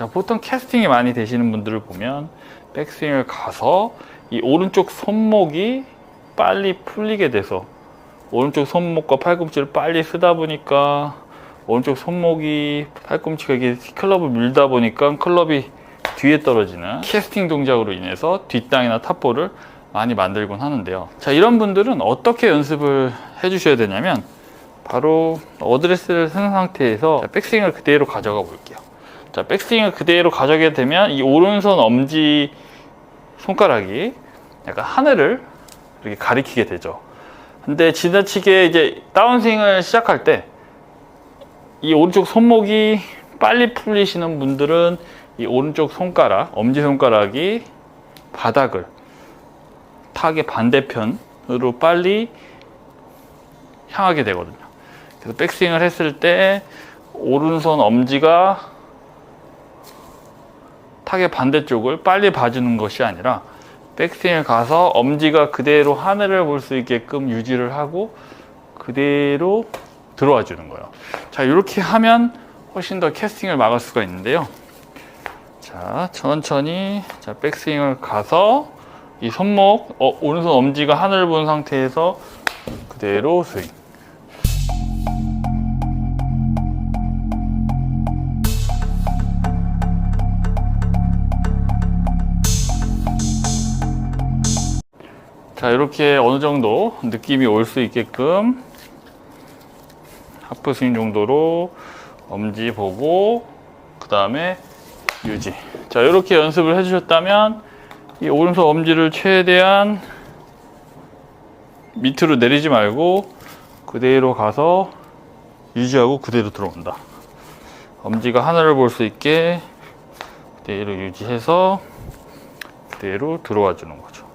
자, 보통 캐스팅이 많이 되시는 분들을 보면 백스윙을 가서 이 오른쪽 손목이 빨리 풀리게 돼서 오른쪽 손목과 팔꿈치를 빨리 쓰다 보니까 오른쪽 손목이 팔꿈치가 이게 클럽을 밀다 보니까 클럽이 뒤에 떨어지는 캐스팅 동작으로 인해서 뒷땅이나 탑볼을 많이 만들곤 하는데요. 자, 이런 분들은 어떻게 연습을 해 주셔야 되냐면 바로 어드레스를 쓴 상태에서 자, 백스윙을 그대로 가져가 볼게요. 자, 백스윙을 그대로 가져가게 되면 이 오른손 엄지 손가락이 약간 하늘을 이렇게 가리키게 되죠. 근데 지나치게 이제 다운스윙을 시작할 때 이 오른쪽 손목이 빨리 풀리시는 분들은 이 오른쪽 손가락, 엄지 손가락이 바닥을 타겟 반대편으로 빨리 향하게 되거든요. 그래서 백스윙을 했을 때 오른손 엄지가 타겟 반대쪽을 빨리 봐주는 것이 아니라 백스윙을 가서 엄지가 그대로 하늘을 볼 수 있게끔 유지를 하고 그대로 들어와 주는 거예요. 자, 이렇게 하면 훨씬 더 캐스팅을 막을 수가 있는데요. 자, 천천히 자, 백스윙을 가서 이 손목, 어, 오른손 엄지가 하늘을 본 상태에서 그대로 스윙. 자, 이렇게 어느 정도 느낌이 올 수 있게끔 하프 스윙 정도로 엄지 보고 그 다음에 유지. 자, 이렇게 연습을 해주셨다면 이 오른손 엄지를 최대한 밑으로 내리지 말고 그대로 가서 유지하고 그대로 들어온다. 엄지가 하늘을 볼 수 있게 그대로 유지해서 그대로 들어와 주는 거죠.